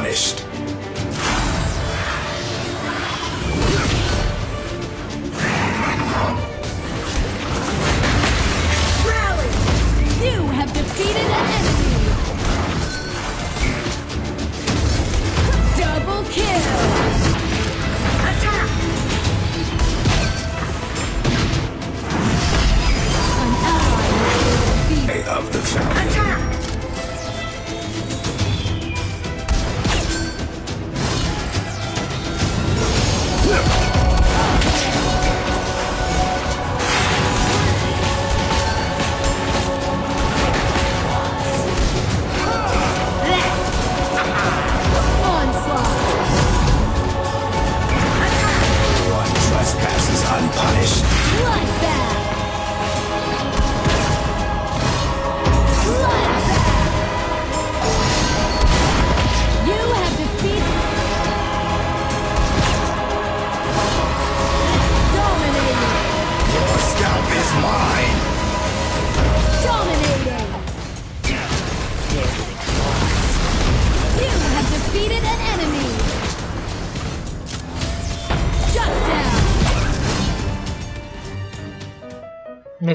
punished.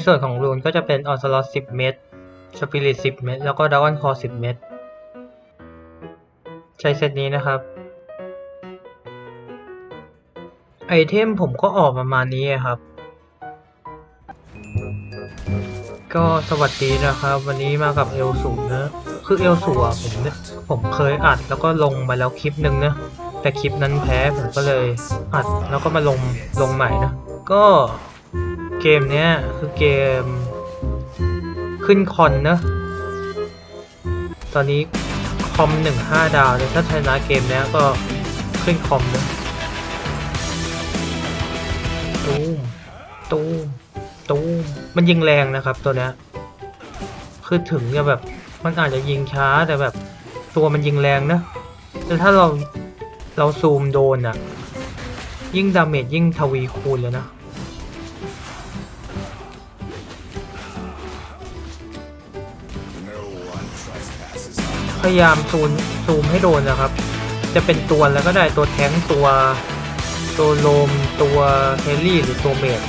ส่วนของรูนก็จะเป็นออ l ลอ t 10 เม็ดสปิริต10 เม็ดแล้วก็ด r กอนคอ10 เม็ดใช้เซตนี้นะครับ ไอเทมผมก็ออกประมาณนี้ครับ ก็สวัสดีนะครับ วันนี้มากับเอลสูนะ คือเอลสูอะผมเนี่ยผมเคยอัดแล้วก็ลงมาแล้วคลิปหนึ่งนะ แต่คลิปนั้นแพ้ผมก็เลยอัดแล้วก็มาลงลงใหม่นะ ก็ เกมเนี้ยคือเกม ขึ้นคอนเนะตอนนี้คอมหนึ่งห้าดาวเลยถ้าชนะเกมเนี้ยก็ขึ้นคอมเนะตูมตูมตูมมันยิงแรงนะครับตัวเนี้ยคือถึงจะแบบมันอาจจะยิงช้าแต่แบบตัวมันยิงแรงนะแต่ถ้าเราเราซูมโดนอะยิ่งดาเมจยิ่งทวีคูณเลยนะ พยายามซูมซูมให้โดนนะครับ จะเป็นตัวแล้วก็ได้ตัวแท้งตัวตัวโลมตัวเฮลี่หรือตัวเมด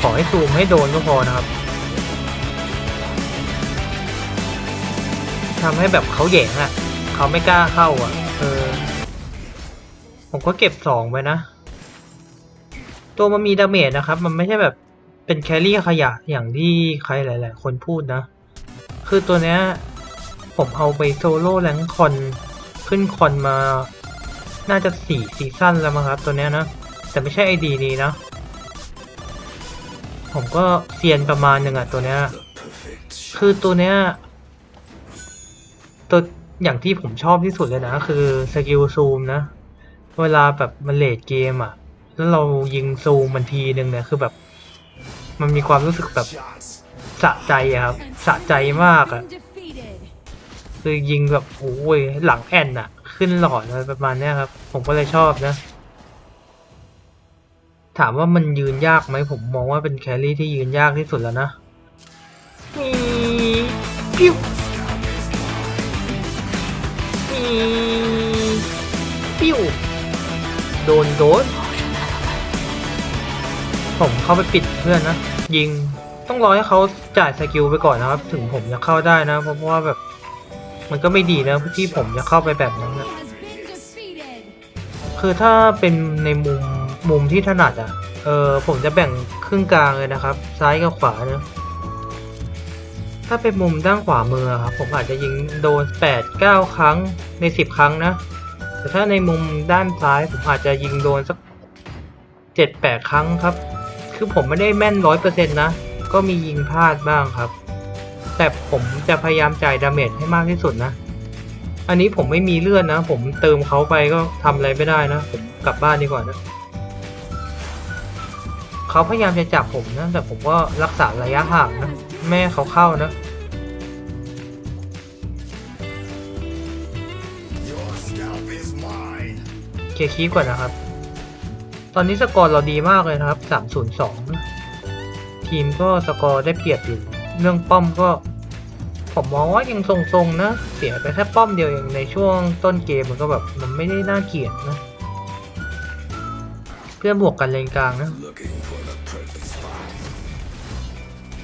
ขอให้ซูมให้โดนก็พอนะครับทำให้แบบเขาแหยงอะเขาไม่กล้าเข้าอะ เออ ผมก็เก็บสองไว้นะ ตัวมันมีดาเมจนะครับ มันไม่ใช่แบบเป็นแครี่ขยะอย่างที่ใครหลาย ๆ คนพูดนะ คือตัวเนี้ย ผมเอาไปโซโล่แรงคอนขึ้นคอนมา น่าจะสี่ซีซั่นแล้วมั้งครับ ตัวเนี้ยนะ แต่ไม่ใช่ไอดีนี้นะ ผมก็เซียนประมาณหนึ่งอะตัวเนี้ยคือตัวเนี้ยตัวอย่างที่ผมชอบที่สุดเลยนะ คือสกิลซูมนะ เวลาแบบมันเลดเกมอะแล้วเรายิงซูมมันทีหนึ่งเนี่ยคือแบบ มันมีความรู้สึกแบบสะใจอะครับ สะใจมากอะ คือยิงแบบโอ้ยหลังแอนอะขึ้นหลอดอะไรประมาณเนี้ยครับ ผมก็เลยชอบนะ ถามว่ามันยืนยากไหมผมมองว่าเป็นแครี่ที่ยืนยากที่สุดแล้วนะมีปิ้วมีปิ้วโดนโดน ผมเข้าไปปิดเพื่อนนะ ยิงต้องรอให้เขาจ่ายสกิลไปก่อนนะครับ ถึงผมจะเข้าได้นะ เพราะว่าแบบ มันก็ไม่ดีนะที่ผมจะเข้าไปแบบนั้นนะ Has been defeated. คือถ้าเป็นในมุมมุมที่ถนัดอะ เออผมจะแบ่งครึ่งกลางเลยนะครับ ซ้ายกับขวานะถ้าเป็นมุมด้านขวามืออะครับผมอาจจะยิงโดนแปดเก้าครั้งในสิบครั้งนะ แต่ถ้าในมุมด้านซ้ายผมอาจจะยิงโดนสักเจ็ดแปดครั้งครับ คือผมไม่ได้แม่นร้อยเปอร์เซ็นต์นะ ก็มียิงพลาดบ้างครับ แต่ผมจะพยายามจ่ายดาเมจให้มากที่สุดนะ อันนี้ผมไม่มีเลือดนะ ผมเติมเขาไปก็ทำอะไรไม่ได้นะ ผมกลับบ้านดีกว่านะเขาพยายามจะจับผมนะ แต่ผมก็รักษาระยะห่างนะ แม่เขาเข้านะเคลียร์คีก่อนนะครับ ตอนนี้สกอร์เราดีมากเลยนะครับ 302นะทีมก็สกอร์ได้เปรียบอยู่ เรื่องป้อมก็ ผมมองว่ายังทรงๆนะ เสียไปแค่ป้อมเดียวเองในช่วงต้นเกมมันก็แบบมันไม่ได้น่าเกลียดนะ เพื่อนบวกกันเลนกลางนะ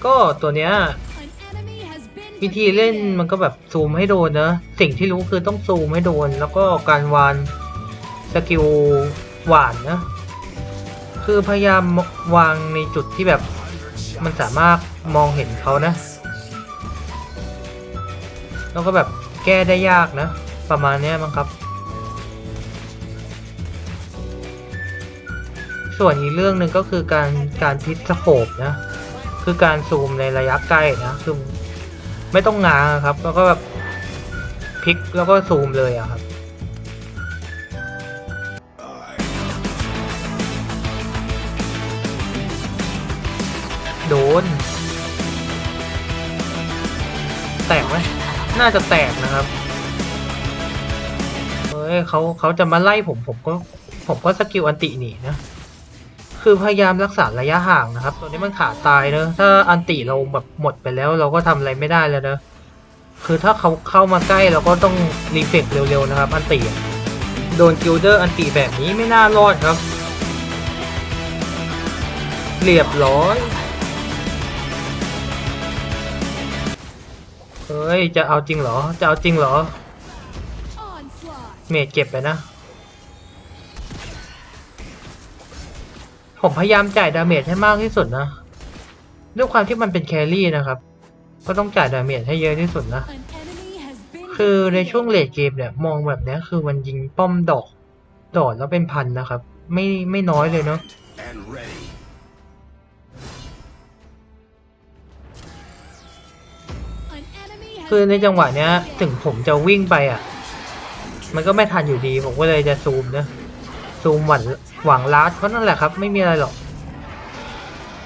ก็ตัวเนี้ยวิธีเล่นมันก็แบบซูมให้โดนนะสิ่งที่รู้คือต้องซูมให้โดน แล้วก็การวานสกิลหวานนะ คือพยายามวางในจุดที่แบบ มันสามารถมองเห็นเขานะ แล้วก็แบบแก้ได้ยากนะ ประมาณนี้มั้งครับ ส่วนอีกเรื่องหนึ่งก็คือการการพิสโคปนะ คือการซูมในระยะใกล้นะคือไม่ต้องงางครับ แล้วก็แบบพลิกแล้วก็ซูมเลยอะครับ โดน แตกไหมน่าจะแตกนะครับเฮ้ยเขาเขาจะมาไล่ผมผมก็ผมก็สกิลอันติหนีนะ คือพยายามรักษาระยะห่างนะครับ ตัวนี้มันขาตายเนอะถ้าอันติเราแบบหมดไปแล้วเราก็ทำอะไรไม่ได้แล้วเนอะคือถ้าเขาเข้ามาใกล้เราก็ต้องรีเฟกเร็วๆนะครับ อันติอะโดนกิลเดอร์อันติแบบนี้ไม่น่ารอดครับ เรียบร้อย ฮ้ย จะเอาจริงเหรอ จะเอาจริงเหรอ เมจเก็บไปนะ ผมพยายามจ่ายดาเมจให้มากที่สุดนะ ด้วยความที่มันเป็นแครี่นะครับ ก็ต้องจ่ายดาเมจให้เยอะที่สุดนะ คือในช่วงเลดเกมเนี่ย มองแบบนี้คือมันยิงป้อมดอก ดอกแล้วเป็นพันนะครับ ไม่ไม่น้อยเลยเนาะ คือในจังหวะเนี้ย ถึงผมจะวิ่งไปอะ มันก็ไม่ทันอยู่ดีผมก็เลยจะซูมนะซูมหวังหวังลัดเพราะนั่นแหละครับ ไม่มีอะไรหรอก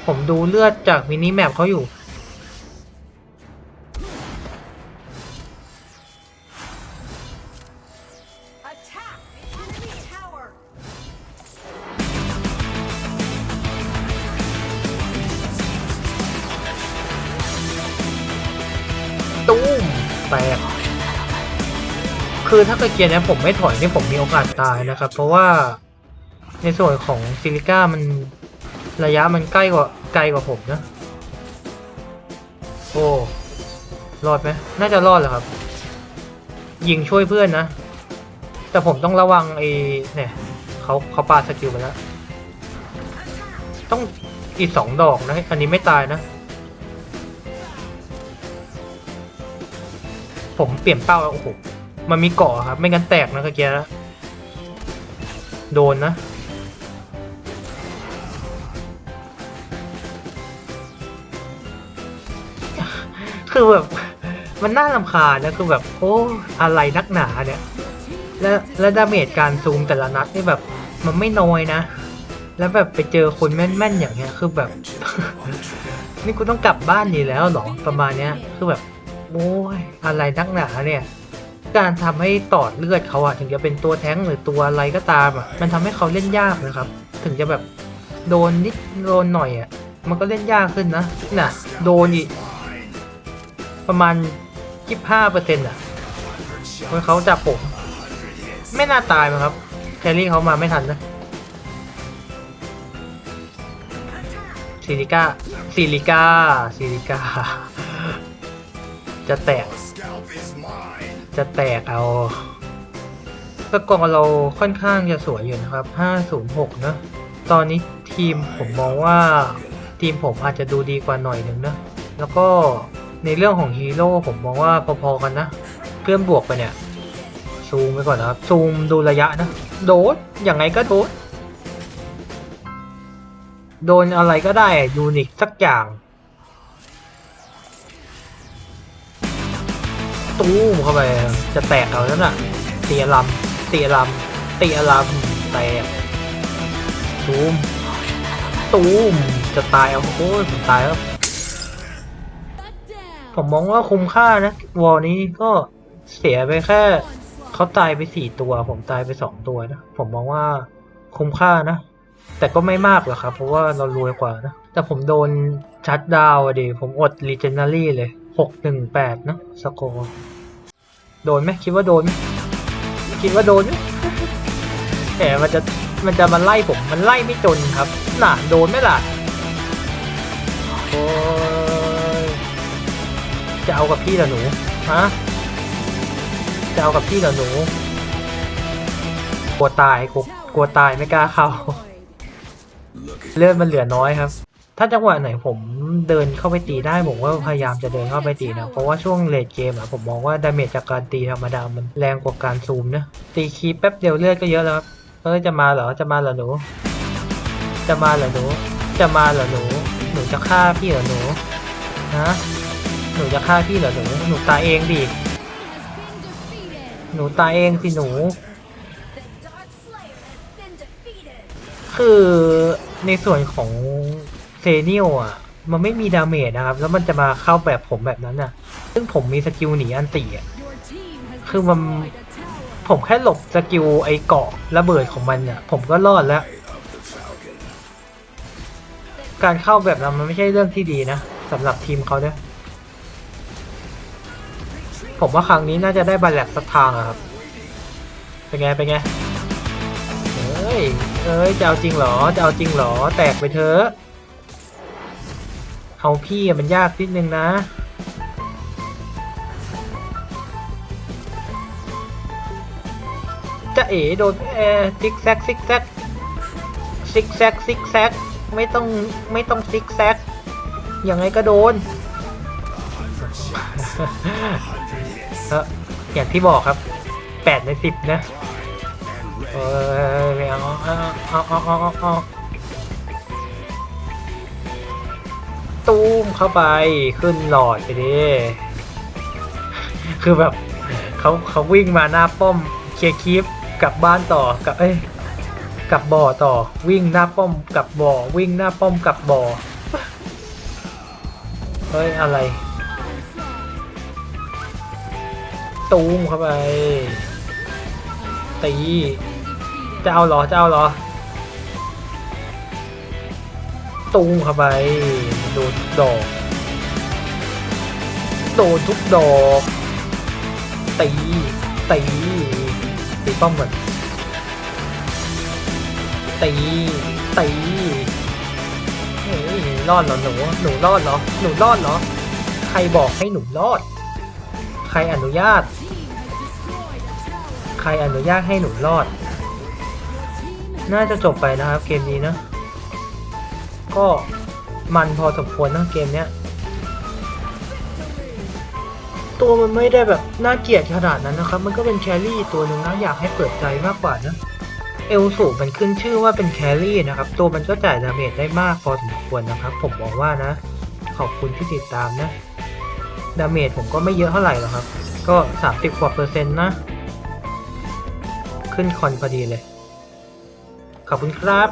ผมดูเลือดจากมินิแมปเขาอยู่ คือถ้าเกิดเกียร์เนี้ยผมไม่ถอยนี่ผมมีโอกาสตายนะครับ เพราะว่าในส่วนของซิลิก้ามันระยะมันใกล้กว่าไกลกว่าผมนะ โอ้รอดไหมน่าจะรอดแหละครับ ยิงช่วยเพื่อนนะ แต่ผมต้องระวังไอ้เนี่ยเขาเขาปาสกิลไปแล้ว ต้องอีกสองดอกนะ อันนี้ไม่ตายนะ ผมเปลี่ยนเป้าแล้วโอ้โห มันมีเกาะครับ ไม่งั้นแตกนะเมื่อกี้นะโดนนะ คือแบบ มันน่าลำคาญนะคือแบบ โอ้อะไรนักหนาเนี่ย และและดาเมจการซูมแต่ละนัดนี่แบบ มันไม่น้อยนะ แล้วแบบไปเจอคนแม่นๆอย่างเงี้ย คือแบบ นี่กูต้องกลับบ้านนี่แล้วหรอประมาณเนี้ย คือแบบ โอ้ยอะไรนักหนาเนี่ย การทำให้ตอดเลือดเขาอะถึงจะเป็นตัวแท้งหรือตัวอะไรก็ตามอะมันทำให้เขาเล่นยากนะครับ ถึงจะแบบโดนนิดโดนหน่อยอะมันก็เล่นยากขึ้นนะน่ะโดนอีกประมาณยี่ห้าเปอร์เซ็นต์อะเพราะเขาจับผมไม่น่าตายมั้งครับแครี่เขามาไม่ทันนะซิลิก้าซิลิก้าซิลิก้าจะแตก จะแตกเอาสกอร์เราค่อนข้างจะสวยอยู่นะครับ 506 นะ ตอนนี้ทีมผมมองว่าทีมผมอาจจะดูดีกว่าหน่อยหนึ่งนะ แล้วก็ในเรื่องของฮีโร่ผมมองว่าพอๆกันนะ เพื่อนบวกไปเนี่ย ซูมไปก่อนนะครับ ซูมดูระยะนะ โดนอย่างไงก็โดนโดนอะไรก็ได้ยูนิคสักอย่าง ตู้มเข้าไปจะแตกเอาแล้วน่ะเตียลำเตียลำเตียลำแตกตูมตูมจะตายเอาโอ้ยผมตายแล้วผมมองว่าคุ้มค่านะ วอลนี้ก็เสียไปแค่เขาตายไปสี่ตัว ผมตายไปสองตัวนะ ผมมองว่าคุ้มค่านะ แต่ก็ไม่มากหรอกครับ เพราะว่าเรารวยกว่านะ แต่ผมโดนชัดดาวอะดิผมอด Legendary เลย หกหนึ่งแปดเนอะสกอร์โดนไหมคิดว่าโดนไหมคิดว่าโดนไหมแต่มันจะมันจะมาไล่ผมมันไล่ไม่จนครับน่ะโดนไหมล่ะโอ้ยจะเอากับพี่เหรอหนูฮะจะเอากับพี่เหรอหนูกลัวตายกลัวตายไม่กล้าเข้าเลือดมันเหลือน้อยครับ ถ้าจังหวะไหนผมเดินเข้าไปตีได้ผมก็พยายามจะเดินเข้าไปตีนะ เพราะว่าช่วงเลดเกมอะผมมองว่าดาเมจจากการตีธรรมดามันแรงกว่าการซูมนะ ตีคีแป๊บเดียวเลือดก็เยอะแล้วครับเอ้ยจะมาเหรอจะมาเหรอหนู จะมาเหรอหนู จะมาเหรอหนู หนูจะฆ่าพี่เหรอหนูฮะหนูจะฆ่าพี่เหรอหนู หนูตายเองดิหนูตายเองสิหนู คือในส่วนของ เซเนียลอะ มันไม่มีดาเมจนะครับ แล้วมันจะมาเข้าแบบผมแบบนั้นอะ ซึ่งผมมีสกิลหนีอันตีอะ คือมัน ผมแค่หลบสกิลไอเกาะระเบิดของมันอะ ผมก็รอดแล้ว การเข้าแบบนั้นมันไม่ใช่เรื่องที่ดีนะสำหรับทีมเขาเนี่ยผมว่าครั้งนี้น่าจะได้บัลแลกสักทางอะครับ เป็นไง เป็นไงเอ้ยเอ้ย จะเอาจริงเหรอ จะเอาจริงเหรอ แตกไปเถอะ เอาพี่มันยากนิดนึงนะ จะเอ๋โดนเออซิกแซกซิกแซกซิกแซกซิกแซกไม่ต้องไม่ต้องซิกแซกยังไงก็โดนอย่างที่บอกครับแปดในสิบนะ เออไม่เอาเอาเอาเอาเอา ตูมเข้าไปขึ้นหลอดไปดิคือแบบเขาเขาวิ่งมาหน้าป้อมเคลียร์คลิปกลับบ้านต่อกลับเอ้ยกลับบ่อต่อ วิ่งหน้าป้อมกลับบ่อ วิ่งหน้าป้อมกลับบ่อเฮ้ยอะไร ตูมเข้าไปตีจะเอาหรอจะเอาหรอตูมเข้าไป โดนทุกดอก โดนทุกดอก ตีตีตีป้อมก่อนตีตีเฮ้ยรอดเหรอหนูหนูรอดเหรอหนูรอดเหรอ ใครบอกให้หนูรอด ใครอนุญาต ใครอนุญาตให้หนูรอด น่าจะจบไปนะครับเกมนี้นะ ก็ มันพอสมควรนะเกมเนี้ย ตัวมันไม่ได้แบบน่าเกลียดขนาดนั้นนะครับ มันก็เป็นแครี่ตัวหนึ่งนะอยากให้เปิดใจมากกว่านะ เอลสูมันขึ้นชื่อว่าเป็นแครี่นะครับ ตัวมันก็จ่ายดาเมจได้มากพอสมควรนะครับ ผมบอกว่านะ ขอบคุณที่ติดตามนะ ดาเมจผมก็ไม่เยอะเท่าไหร่หรอกครับ ก็ 30กว่าเปอร์เซ็นต์นะ ขึ้นคอนพอดีเลย ขอบคุณครับ